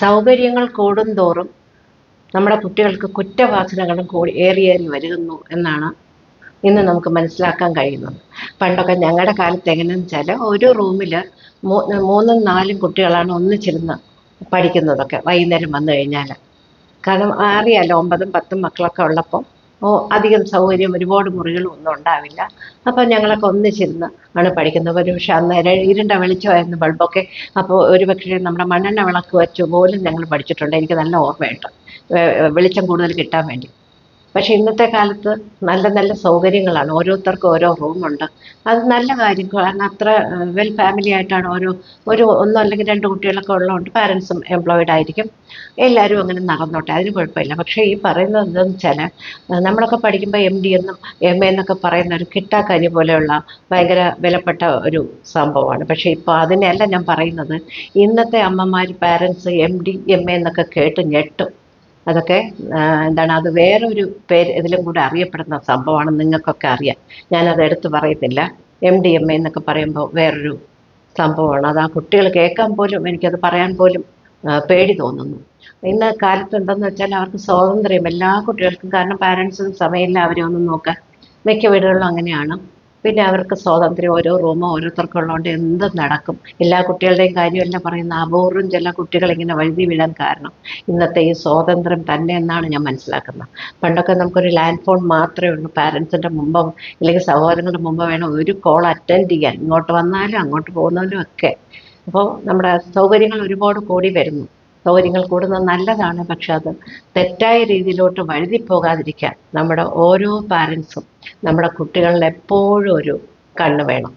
സൗകര്യങ്ങൾ കൂടുന്തോറും നമ്മുടെ കുട്ടികൾക്ക് കുറ്റവാസനകളും കൂടി ഏറിയേറി വരുന്നു എന്നാണ് ഇന്ന് നമുക്ക് മനസ്സിലാക്കാൻ കഴിയുന്നത്. പണ്ടൊക്കെ ഞങ്ങളുടെ കാലത്ത് എങ്ങനെയെന്ന് വെച്ചാൽ ഒരു റൂമിൽ മൂന്നും നാലും കുട്ടികളാണ് ഒന്നിച്ചിരുന്ന് പഠിക്കുന്നതൊക്കെ വൈകുന്നേരം വന്നു കഴിഞ്ഞാൽ കാരണം അറിയാലോ ഒമ്പതും പത്തും മക്കളൊക്കെ ഉള്ളപ്പോൾ അധികം സൗകര്യം ഒരുപാട് മുറികളും ഒന്നും ഉണ്ടാവില്ല. അപ്പോൾ ഞങ്ങളൊക്കെ ഒന്നിച്ചിരുന്ന് ആണ് പഠിക്കുന്നത്. പക്ഷെ അന്നേരം ഇരുണ്ട വെളിച്ചമായിരുന്നു ബൾബൊക്കെ. അപ്പോൾ ഒരു പക്ഷേ നമ്മുടെ മണ്ണെണ്ണ വിളക്ക് വെച്ച് പോലും ഞങ്ങൾ പഠിച്ചിട്ടുണ്ട്. എനിക്ക് നല്ല ഓർമ്മയുണ്ട്. വെളിച്ചം കൂടുതൽ കിട്ടാൻ വേണ്ടി. പക്ഷെ ഇന്നത്തെ കാലത്ത് നല്ല നല്ല സൗകര്യങ്ങളാണ്. ഓരോരുത്തർക്കും ഓരോ റൂമുണ്ട് അത് നല്ല കാര്യം. കാരണം അത്ര വെൽ ഫാമിലി ആയിട്ടാണ് ഓരോ ഒരു ഒന്നോ അല്ലെങ്കിൽ രണ്ട് കുട്ടികളൊക്കെ ഉള്ളതുകൊണ്ട് പാരൻസും എംപ്ലോയിഡ് ആയിരിക്കും. എല്ലാവരും അങ്ങനെ നടന്നോട്ടെ. അതിന് കുഴപ്പമില്ല. പക്ഷേ ഈ പറയുന്നത് എന്താണെന്ന് വെച്ചാൽ നമ്മളൊക്കെ പഠിക്കുമ്പോൾ എം ഡി എന്നും എം എ എന്നൊക്കെ പറയുന്ന ഒരു കിട്ടാക്കരി പോലെയുള്ള ഭയങ്കര വിലപ്പെട്ട ഒരു സംഭവമാണ്. പക്ഷേ ഇപ്പോൾ അതിനെയല്ല ഞാൻ പറയുന്നത്. ഇന്നത്തെ അമ്മമാർ parents M D M A എന്നൊക്കെ കേട്ട് ഞെട്ടും. അതൊക്കെ എന്താണ് അത് വേറൊരു പേര് ഇതിലും കൂടെ അറിയപ്പെടുന്ന സംഭവമാണ് നിങ്ങൾക്കൊക്കെ അറിയാം. ഞാനത് എടുത്തു പറയുന്നില്ല എം ഡി എം എ എന്നൊക്കെ പറയുമ്പോൾ വേറൊരു സംഭവമാണ്. അത് ആ കുട്ടികൾ കേൾക്കാൻ പോലും എനിക്കത് പറയാൻ പോലും പേടി തോന്നുന്നു. ഇന്ന് കാലത്ത് എന്തെന്ന് വെച്ചാൽ അവർക്ക് സ്വാതന്ത്ര്യം എല്ലാ കുട്ടികൾക്കും കാരണം പാരൻസും സമയമില്ല അവരെ ഒന്നും നോക്കാൻ. മിക്ക വീടുകളിലും അങ്ങനെയാണ്. പിന്നെ അവർക്ക് സ്വാതന്ത്ര്യം ഓരോ റൂമോ ഓരോരുത്തർക്കും ഉള്ളതുകൊണ്ട് എന്തും നടക്കും. എല്ലാ കുട്ടികളുടെയും കാര്യം എല്ലാം പറയുന്ന അപൂർവം ചില കുട്ടികൾ ഇങ്ങനെ വഴുതി വീഴാൻ കാരണം ഇന്നത്തെ ഈ സ്വാതന്ത്ര്യം തന്നെ എന്നാണ് ഞാൻ മനസ്സിലാക്കുന്നത്. പണ്ടൊക്കെ നമുക്കൊരു ലാൻഡ് ഫോൺ മാത്രമേ ഉള്ളൂ. പാരൻസിന്റെ മുമ്പോ അല്ലെങ്കിൽ സഹോദരങ്ങളുടെ മുമ്പോ വേണം ഒരു കോൾ അറ്റൻഡ് ചെയ്യാൻ. ഇങ്ങോട്ട് വന്നാലും അങ്ങോട്ട് പോകുന്നാലും ഒക്കെ. അപ്പോൾ നമ്മുടെ സൗകര്യങ്ങൾ ഒരുപാട് കൂടി വരുന്നു. സൗകര്യങ്ങൾ കൂടുന്നത് നല്ലതാണ് പക്ഷെ അത് തെറ്റായ രീതിയിലോട്ട് വഴുതി പോകാതിരിക്കാൻ നമ്മുടെ ഓരോ പാരൻസും നമ്മുടെ കുട്ടികളിൽ എപ്പോഴും ഒരു കണ്ണ് വേണം.